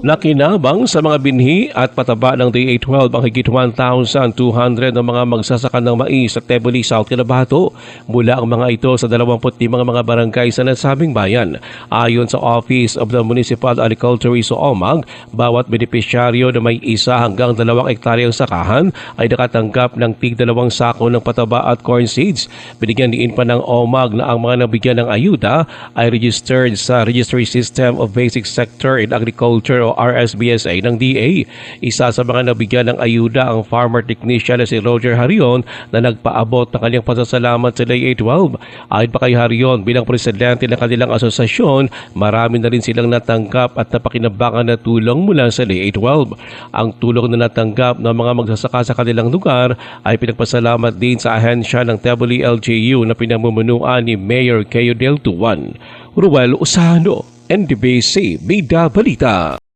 Nakinabang sa mga binhi at pataba ng DA-12 ang higit 1,200 ng mga magsasaka ng mais sa Teboli, South Cotabato mula ang mga ito sa 25 mga barangay sa nasabing bayan. Ayon sa Office of the Municipal Agriculture sa OMAG, bawat benepisyaryo na may isa hanggang dalawang ektaryang sakahan ay nakatanggap ng tig dalawang sako ng pataba at corn seeds. Binigyan din pa ng OMAG na ang mga nabigyan ng ayuda ay registered sa Registry System of Basic Sector in Agriculture RSBSA ng DA. Isa sa mga nabigyan ng ayuda ang farmer technician na si Roger Harion na nagpaabot ng kanyang pasasalamat sa DA-12. Ayon pa kay Harion bilang presidente ng kanilang asosasyon, marami na rin silang natanggap at napakinabangan na tulong mula sa DA-12. Ang tulong na natanggap ng mga magsasaka sa kanilang lugar ay pinagpasalamat din sa ahensya ng Teboli LGU na pinamumunuan ni Mayor Keo Del Tuan. Ruel Usano, NDBC, Bida Balita.